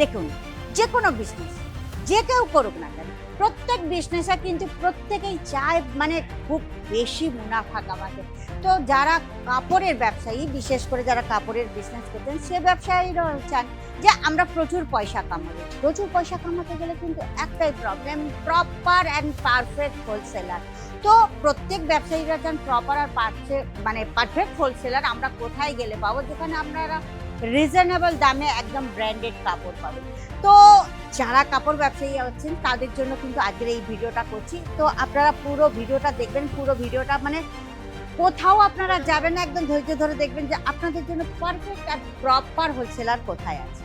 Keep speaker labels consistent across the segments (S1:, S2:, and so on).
S1: দেখুন যে কোনো বিজনেস যে কেউ করুক না কেন, প্রত্যেক বিজনেসে কিন্তু প্রত্যেকেই চায় মানে খুব বেশি মুনাফা কামাতে। তো যারা কাপড়ের ব্যবসায়ী, বিশেষ করে যারা কাপড়ের বিজনেস করতেন, সে ব্যবসায়ীরা চান যে আমরা প্রচুর পয়সা কামাবো। প্রচুর পয়সা কামাতে গেলে কিন্তু একটাই problem proper and perfect wholesaler তো প্রত্যেক ব্যবসায়ীরা চান প্রপার আর পারফেক্ট মানে পারফেক্ট হোলসেলার আমরা কোথায় গেলে পাবো? যেখানে আপনারা রিজনেবল দামে একদম ব্র্যান্ডেড কাপড় পাবেন তো যারা কাপড় ব্যবসায়ী আছেন, তাদের জন্য কিন্তু আজকের এই ভিডিওটা করছি। তো আপনারা পুরো ভিডিওটা দেখবেন, পুরো ভিডিওটা মানে কোথাও আপনারা যাবেন একদম ধৈর্য ধরে দেখবেন যে আপনাদের জন্য পারফেক্ট আর প্রপার হোলসেলার কোথায় আছে।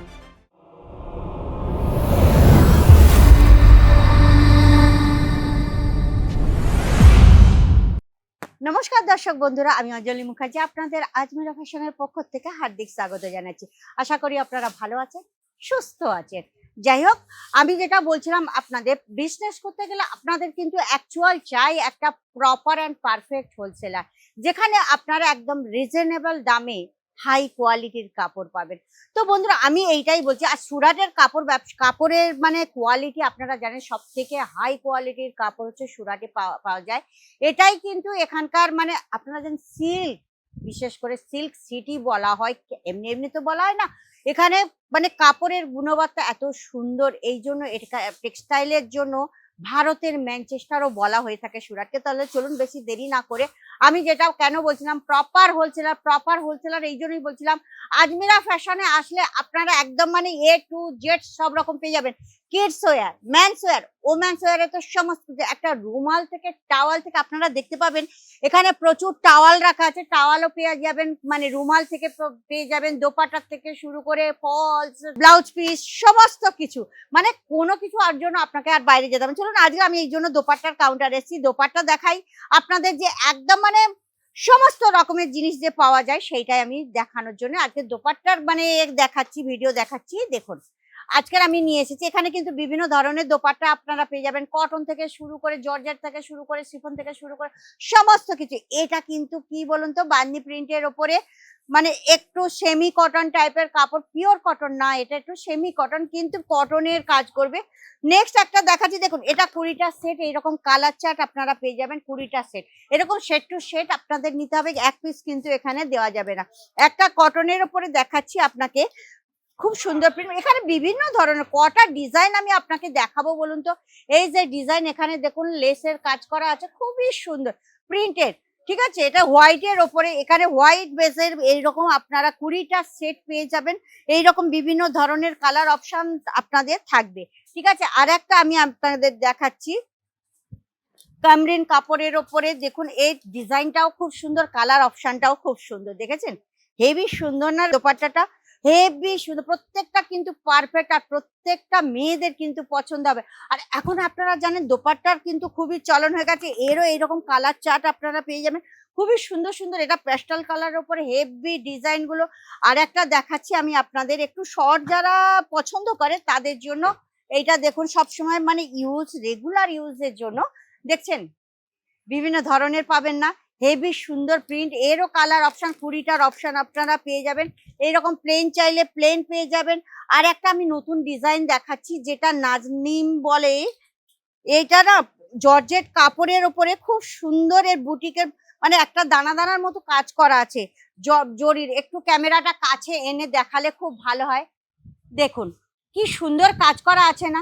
S1: নমস্কার দর্শক বন্ধুরা, আমি অঞ্জলি মুখার্জি। আপনাদের আজমিরা ফ্যাশনের পক্ষ থেকে হার্দিক স্বাগত জানাচ্ছি। আশা করি আপনারা ভালো আছেন, সুস্থ আছেন। যাই হোক, আমি যেটা বলছিলাম আপনাদের বিজনেস করতে গেলে আপনাদের কিন্তু অ্যাকচুয়াল চাই একটা প্রপার অ্যান্ড পারফেক্ট হোলসেলার যেখানে আপনারা একদম রিজনেবল দামে হাই কোয়ালিটির কাপড় পাবেন। তো বন্ধুরা, আমি এইটাই বলছি, আর সুরাটের কাপড় ব্যবসা কাপড়ের মানে কোয়ালিটি আপনারা জানেন সব থেকে হাই কোয়ালিটির কাপড় হচ্ছে সুরাটে পাওয়া পাওয়া যায়। এটাই কিন্তু এখানকার মানে আপনারা জানেন সিল্ক বিশেষ করে সিল্ক সিটি বলা হয়, এমনি এমনি তো বলা হয় না। এখানে মানে কাপড়ের গুণবত্তা এত সুন্দর এই জন্য এটা টেক্সটাইলের জন্য ভারতের ম্যানচেস্টারও বলা হয়ে থাকে সুরাটকে। তাহলে চলুন বেশি দেরি না করে আমি যেটা কেন বলছিলাম প্রপার হোলসেলার প্রপার হোলসেলার এই জন্যই বলছিলাম, আজমিরা ফ্যাশনে আসলে আপনারা একদম মানে এ টু জেড সব রকম পেয়ে যাবেন। Kids wear men's wear women's ওয়্যারে তো সমস্ত একটা রুমাল থেকে টাওয়াল থেকে আপনারা দেখতে পাবেন। এখানে প্রচুর টাওয়াল রাখা আছে। টাওয়ালও পেয়ে যাবেন মানে রুমাল থেকে পেয়ে যাবেন দোপাটার থেকে শুরু করে ফলস ব্লাউজ পিস সমস্ত কিছু। মানে কোনো কিছু আর জন্য আপনাকে আর বাইরে যেতে হবে চলুন, আজকে আমি এই জন্য দোপাট্টার কাউন্টার এসেছি। দোপাট্টা দেখাই। আপনাদের যে একদম মানে সমস্ত রকমের জিনিস যে পাওয়া যায়, সেইটাই আমি দেখানোর জন্য আজকে দোপাট্টার মানে দেখাচ্ছি ভিডিও দেখাচ্ছি। দেখুন আজকের আমি নিয়ে এসেছি। এখানে কিন্তু বিভিন্ন ধরনের দোপাট্টা আপনারা পেয়ে যাবেন। কটন থেকে শুরু করে, জর্জেট থেকে শুরু করে সিফন থেকে শুরু করে, সমস্ত কিছু। এটা কিন্তু কি বলুন তো, বান্দি প্রিন্টের ওপরে মানে একটু সেমি কটন টাইপের কাপড় পিওর কটন না, এটা একটু সেমি কটন কিন্তু কটনের কাজ করবে। নেক্সট একটা দেখাচ্ছি, দেখুন, এটা কুড়িটা সেট এইরকম কালার চার্ট আপনারা পেয়ে যাবেন, কুড়িটা সেট এরকম সেট টু সেট আপনাদের নিতে হবে, এক পিস কিন্তু এখানে দেওয়া যাবে না। একটা কটনের ওপরে দেখাচ্ছি আপনাকে খুব সুন্দর প্রিন্ট এখানে বিভিন্ন ধরনের, কটা ডিজাইন আমি আপনাকে দেখাবো বলুন তো? এই যে ডিজাইন এখানে দেখুন লেসের কাজ করা আছে, খুবই সুন্দর। প্রিন্টেড ঠিক আছে? এটা হোয়াইটের ওপরে, এখানে হোয়াইট বেসের এইরকম আপনারা কুড়িটা সেট পেয়ে যাবেন। এইরকম বিভিন্ন ধরনের কালার অপশন আপনাদের থাকবে, ঠিক আছে? আর একটা আমি আপনাদের দেখাচ্ছি। কামরিন কাপড়ের ওপরে দেখুন, এই ডিজাইনটাও খুব সুন্দর কালার অপশনটাও খুব সুন্দর, দেখেছেন? হেভি সুন্দর না, দোপাট্টাটা? হেভি সুন্দর, প্রত্যেকটা কিন্তু পারফেক্ট আর প্রত্যেকটা মেয়েদের কিন্তু পছন্দ হবে। আর এখন আপনারা জানেন দোপাট্টার কিন্তু খুবই চলন হয়ে গেছে, এরও এইরকম কালার চার্ট আপনারা পেয়ে যাবেন। খুবই সুন্দর সুন্দর, এটা প্যাস্টাল কালারের উপরে হেভি ডিজাইনগুলো আর একটা দেখাচ্ছি আমি আপনাদের, একটু শর্ট যারা পছন্দ করে তাদের জন্য। এইটা দেখুন, সবসময় মানে ইউজ রেগুলার ইউজের জন্য। দেখছেন? বিভিন্ন ধরনের পাবেন না। হেভি সুন্দর প্রিন্ট এরও কালার অপশন কুড়িটার অপশন আপনারা পেয়ে যাবেন। এইরকম প্লেন চাইলে প্লেন পেয়ে যাবেন। আর একটা আমি নতুন ডিজাইন দেখাচ্ছি, যেটা নাজনিম বলে। এইটা না জর্জেট কাপড়ের ওপরে খুব সুন্দর এর বুটিকের মানে একটা দানা দানার মতো কাজ করা আছে। জরির, একটু ক্যামেরাটা কাছে এনে দেখালে খুব ভালো হয়। দেখুন, কি সুন্দর কাজ করা আছে না।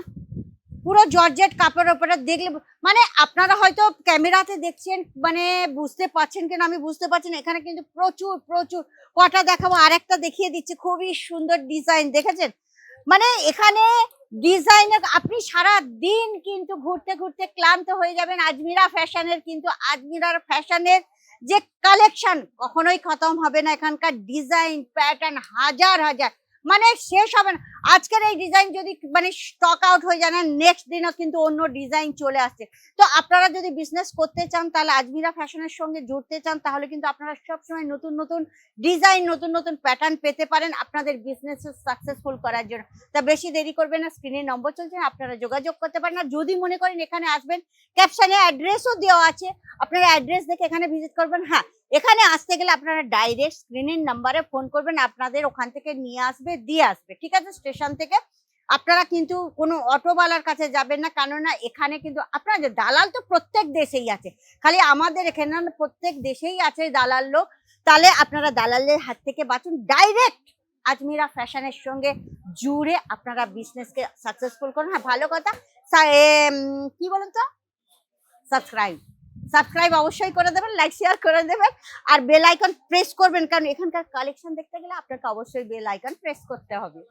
S1: পুরো জর্জেট কাপড়ের ওপরে দেখলে মানে আপনারা হয়তো ক্যামেরাতে দেখছেন মানে বুঝতে পারছেন কিনা, আমি বুঝতে পারছি না। এখানে কিন্তু প্রচুর প্রচুর। কটা দেখাবো, আরেকটা দেখিয়ে দিচ্ছি। খুবই সুন্দর ডিজাইন, দেখেছেন? মানে এখানে ডিজাইনের আপনি সারা দিন কিন্তু ঘুরতে ঘুরতে ক্লান্ত হয়ে যাবেন। আজমিরা ফ্যাশনের কিন্তু, আজমিরার ফ্যাশনের যে কালেকশন কখনোই খতম হবে না। এখানকার ডিজাইন প্যাটার্ন হাজার হাজার। মানে শেষ হবে না। আজকের এই ডিজাইন যদি মানে স্টক আউট হয়ে যায় না নেক্সট দিনও কিন্তু অন্য ডিজাইন চলে আসছে। তো আপনারা যদি বিজনেস করতে চান, তাহলে আজমিরা ফ্যাশনের সঙ্গে জুড়তে চান, তাহলে কিন্তু আপনারা সবসময় নতুন নতুন ডিজাইন নতুন নতুন প্যাটার্ন পেতে পারেন আপনাদের বিজনেস সাকসেসফুল করার জন্য। তা বেশি দেরি করবেন না স্ক্রিনে নম্বর চলছে, আপনারা যোগাযোগ করতে পারেন। আর যদি মনে করেন এখানে আসবেন ক্যাপশনে অ্যাড্রেসও দেওয়া আছে, আপনারা অ্যাড্রেস দেখে এখানে ভিজিট করবেন। হ্যাঁ এখানে আসতে গেলে আপনারা ডাইরেক্ট স্ক্রিনের নাম্বারে ফোন করবেন, আপনাদের ওখান থেকে নিয়ে আসবে, দিয়ে আসবে। ঠিক আছে স্টেশন থেকে। আপনারা কিন্তু কোনো অটোওয়ালার কাছে যাবেন না, কেননা এখানে কিন্তু আপনাদের দালাল তো প্রত্যেক দেশেই আছে। খালি আমাদের এখানে প্রত্যেক দেশেই আছে দালাল লোক। তাহলে আপনারা দালালের হাত থেকে বাঁচুন। ডাইরেক্ট আজমিরা ফ্যাশনের সঙ্গে জুড়ে আপনারা বিজনেসকে সাকসেসফুল করুন। হ্যাঁ ভালো কথা। কি বলুন তো? সাবস্ক্রাইব সাবস্ক্রাইব অবশ্যই করে দেবেন লাইক শেয়ার করে দেবেন। আর বেল আইকন প্রেস করবেন, কারণ এখানকার কালেকশন দেখতে গেলে আপনাকে অবশ্যই বেল আইকন প্রেস করতে হবে।